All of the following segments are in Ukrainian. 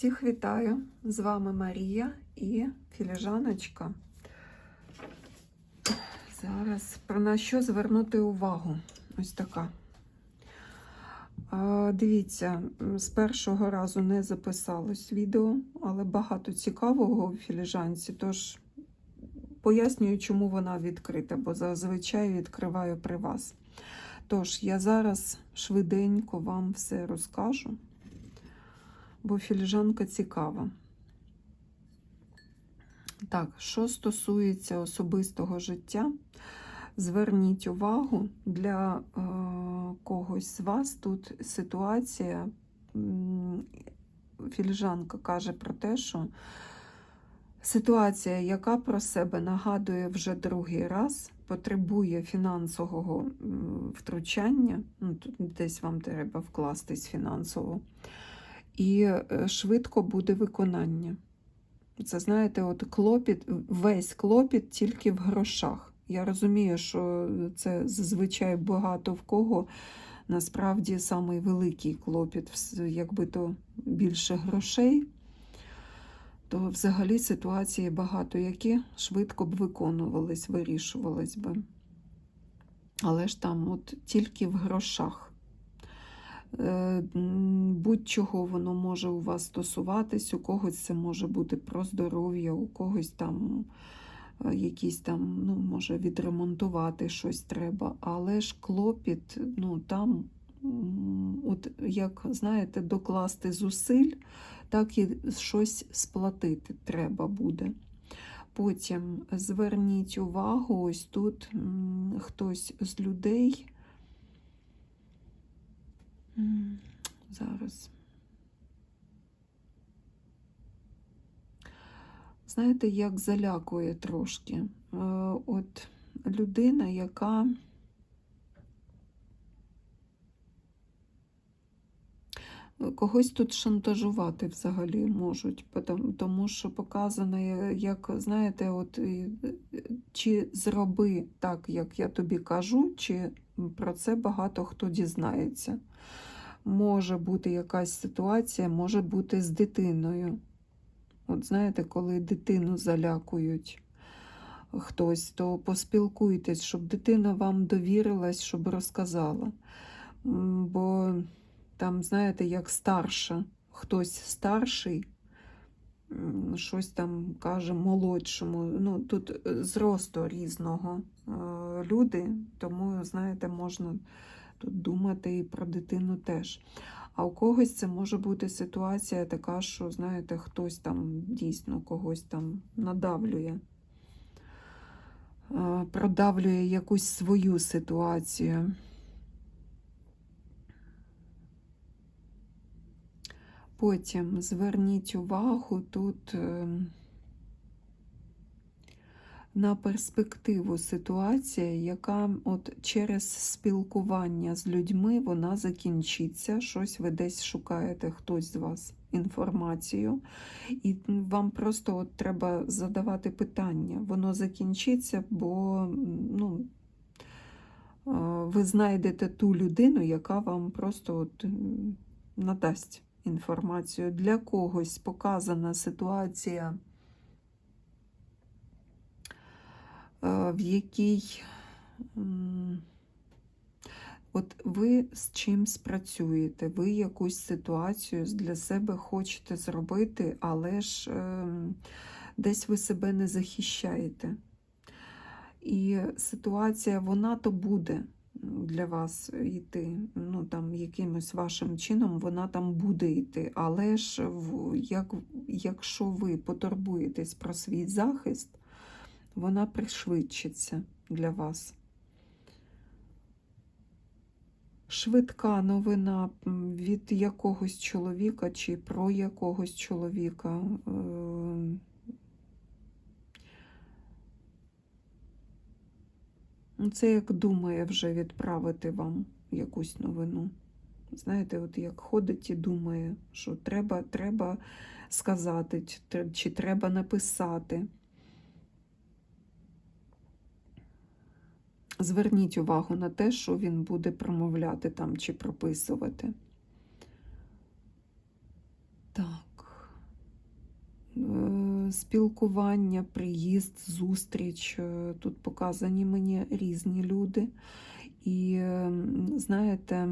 Всіх вітаю! З вами Марія і філіжаночка. Зараз про на що звернути увагу. Ось така. Дивіться, з першого разу не записалось відео, але багато цікавого у філіжанці, тож пояснюю, чому вона відкрита, бо зазвичай відкриваю при вас. Тож, я зараз швиденько вам все розкажу бо філіжанка цікава. Так, що стосується особистого життя, зверніть увагу, для е, когось з вас тут ситуація, філіжанка каже про те, що ситуація, яка про себе нагадує вже другий раз, потребує фінансового втручання, ну, тут десь вам треба вкластись фінансово і е, швидко буде виконання. Це, знаєте, от клопіт, весь клопіт тільки в грошах. Я розумію, що це зазвичай багато в кого насправді самий великий клопіт, якби то більше грошей, то взагалі ситуації багато, які швидко б виконувались, вирішувались би. Але ж там от тільки в грошах. Е, Будь-чого воно може у вас стосуватись, у когось це може бути про здоров'я, у когось там е, якісь там, ну, може відремонтувати щось треба, але ж клопіт, ну там, от як знаєте, докласти зусиль, так і щось сплатити треба буде. Потім зверніть увагу, ось тут хтось з людей. Зараз. Знаєте, як залякує трошки. Е, От людина, яка когось тут шантажувати взагалі можуть, тому що показано, як, знаєте, от чи зроби так, як я тобі кажу, чи про це багато хто дізнається. Може бути якась ситуація, може бути з дитиною. От знаєте, коли дитину залякують хтось, то поспілкуйтесь, щоб дитина вам довірилась, щоб розказала. Бо там, знаєте, як старша, хтось старший, щось там каже молодшому. Ну, тут е, зросту різного е, люди, тому, знаєте, можна тут думати і про дитину теж. А у когось це може бути ситуація така, що, знаєте, хтось там дійсно когось там надавлює, е, продавлює якусь свою ситуацію. Потім зверніть увагу тут е, на перспективу ситуація, яка от через спілкування з людьми вона закінчиться. Щось ви десь шукаєте, хтось з вас інформацію, і вам просто от треба задавати питання. Воно закінчиться, бо ну, ви знайдете ту людину, яка вам просто от надасть інформацію. Для когось показана ситуація, е, в якій от ви з чимсь працюєте, ви якусь ситуацію для себе хочете зробити, але ж ем, десь ви себе не захищаєте. І ситуація, вона то буде для вас йти, ну там якимось вашим чином вона там буде йти. Але ж як, якщо ви потурбуєтесь про свій захист, вона пришвидшиться для вас. Швидка новина від якогось чоловіка чи про якогось чоловіка. е, Ну, Це як думає вже відправити вам якусь новину. Знаєте, от як ходить і думає, що треба, треба сказати, чи треба написати. Зверніть увагу на те, що він буде промовляти там чи прописувати. Так. Е, спілкування, приїзд, зустріч. Е, Тут показані мені різні люди. І, е, знаєте,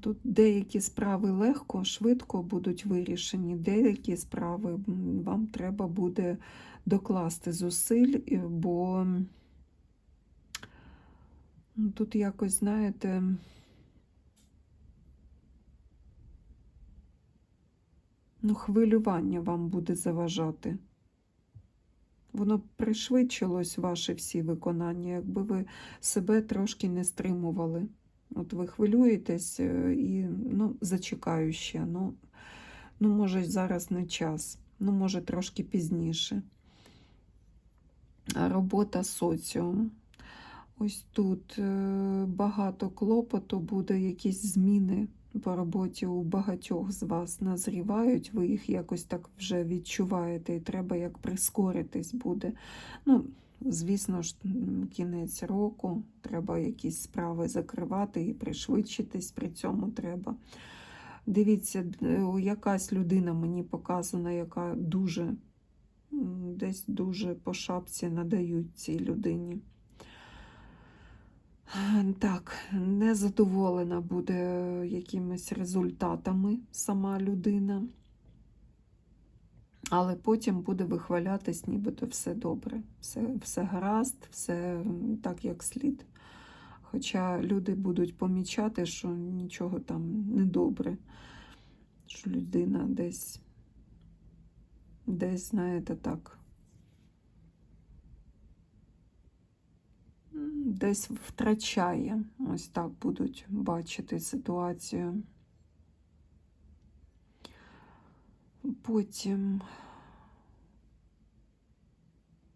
тут деякі справи легко, швидко будуть вирішені, деякі справи вам треба буде докласти зусиль, бо ну, тут якось, знаєте, ну, хвилювання вам буде заважати. Воно пришвидшилось ваші всі виконання, якби ви себе трошки не стримували. От ви хвилюєтесь е, і ну, зачекаю ще. Ну, ну, може, зараз не час, ну, може, трошки пізніше. Робота соціум. Ось тут е, багато клопоту буде, якісь зміни по роботі у багатьох з вас назрівають, ви їх якось так вже відчуваєте, і треба як прискоритись буде. Ну, звісно ж, кінець року, треба якісь справи закривати і пришвидшитись при цьому треба. Дивіться, якась людина мені показана, яка дуже десь дуже по шапці надають цій людині. Так, незадоволена буде якимись результатами сама людина, але потім буде вихвалятись, нібито все добре, все, все гаразд, все так, як слід. Хоча люди будуть помічати, що нічого там не добре, що людина десь, десь, знаєте, так. Десь втрачає. Ось так будуть бачити ситуацію. Потім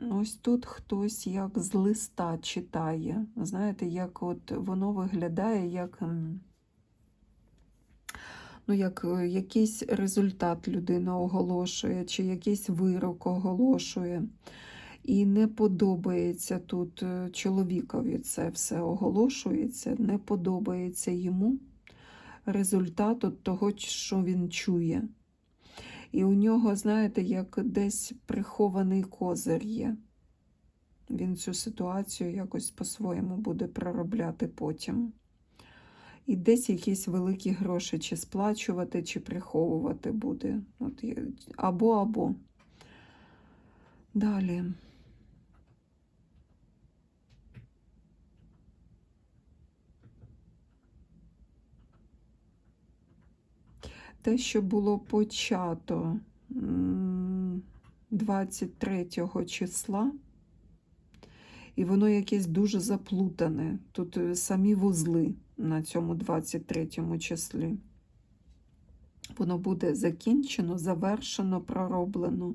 ось тут хтось як з листа читає. Знаєте, як от воно виглядає як. Ну, як е, якийсь результат людина оголошує, чи якийсь вирок оголошує. І не подобається тут е, чоловікові це все оголошується, не подобається йому результат от того, що він чує. І у нього, знаєте, як десь прихований козир є. Він цю ситуацію якось по-своєму буде проробляти потім. І десь якісь великі гроші чи сплачувати, чи приховувати буде. От, або або. Далі. Те, що було почато 23 числа, і воно якесь дуже заплутане. Тут е, самі вузли на цьому 23 числі. Воно буде закінчено, завершено, пророблено.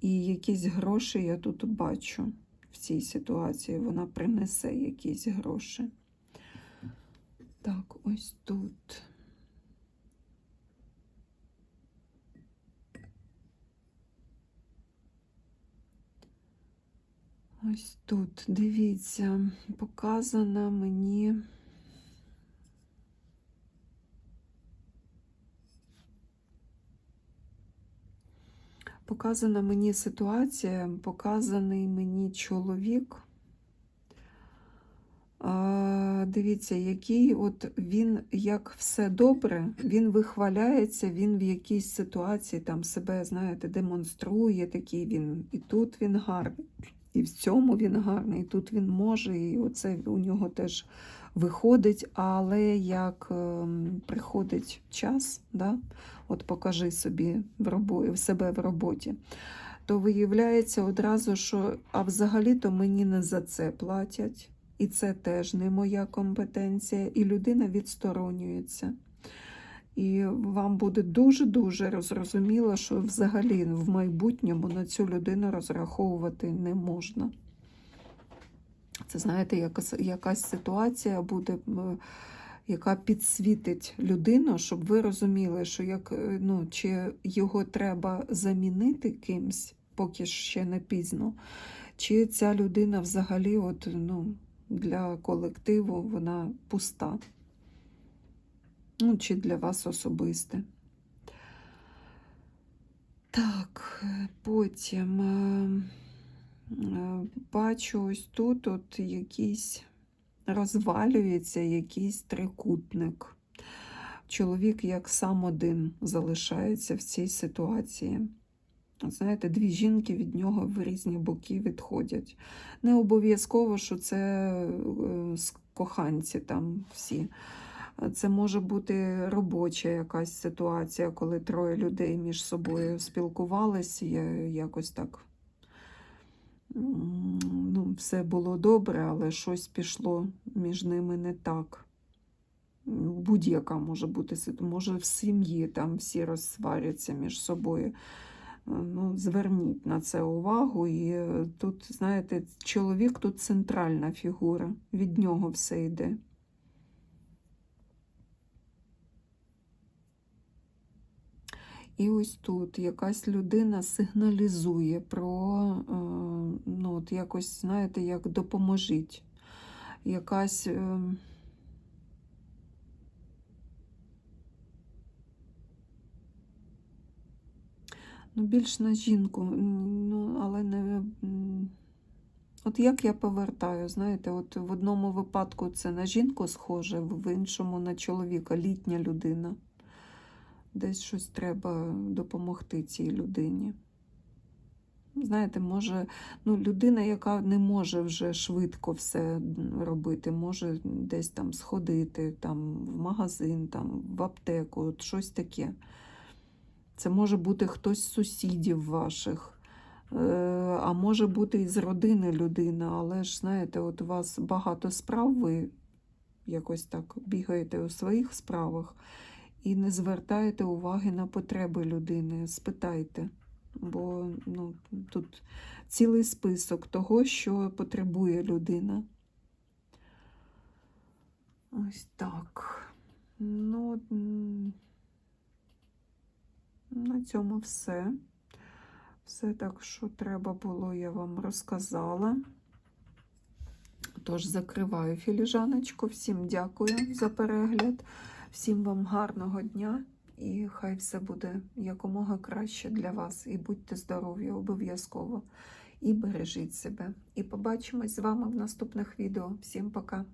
І якісь гроші я тут бачу в цій ситуації. Вона принесе якісь гроші. Так, ось тут. Ось тут, дивіться, показана мені. Показана мені ситуація, показаний мені чоловік. Дивіться, який от він, як все добре, він вихваляється, він в якійсь ситуації там себе, знаєте, демонструє, такий він, і тут він гарний, і в цьому він гарний, і тут він може, і оце у нього теж виходить, але як ем, приходить час, да, от покажи собі в робо... себе в роботі, то виявляється одразу, що а взагалі-то мені не за це платять. І це теж не моя компетенція, і людина відсторонюється. І вам буде дуже-дуже зрозуміло, що взагалі в майбутньому на цю людину розраховувати не можна. Це, знаєте, якась, якась ситуація буде, яка підсвітить людину, щоб ви розуміли, що як, е, ну, чи його треба замінити кимсь, поки ще не пізно, чи ця людина взагалі от, ну, для колективу вона пуста ну, чи для вас особисте. Так, е, потім е, е, бачу ось тут от якийсь розвалюється якийсь трикутник. Чоловік як сам один залишається в цій ситуації. Знаєте, дві жінки від нього в різні боки відходять. Не обов'язково, що це коханці там всі. Це може бути робоча якась ситуація, коли троє людей між собою спілкувалися, якось так. Ну, все було добре, але щось пішло між ними не так. Будь-яка може бути ситуація. Може, в сім'ї там всі розсваряться між собою. Ну, зверніть на це увагу. І е, тут, знаєте, чоловік тут центральна фігура, від нього все йде. І ось тут якась людина сигналізує про, е, ну, от якось, знаєте, як допоможіть. Якась. е, Ну, більш на жінку, ну, але не. От як я повертаю, знаєте, от в одному випадку це на жінку схоже, в іншому на чоловіка, літня людина. Десь щось треба допомогти цій людині. Знаєте, може, ну, людина, яка не може вже швидко все робити, може десь там сходити, там, в магазин, там, в аптеку, от щось таке. Це може бути хтось з сусідів ваших, е, а може бути і з родини людина, але ж знаєте, от у вас багато справ, ви якось так бігаєте у своїх справах і не звертаєте уваги на потреби людини. Спитайте, бо ну, тут цілий список того, що потребує людина. Ось так. Ну, на цьому все. Все так, що треба було, я вам розказала. Тож закриваю філіжаночку. Всім дякую за перегляд. Всім вам гарного дня і хай все буде якомога краще для вас. І будьте здорові обов'язково. І бережіть себе. І побачимось з вами в наступних відео. Всім пока!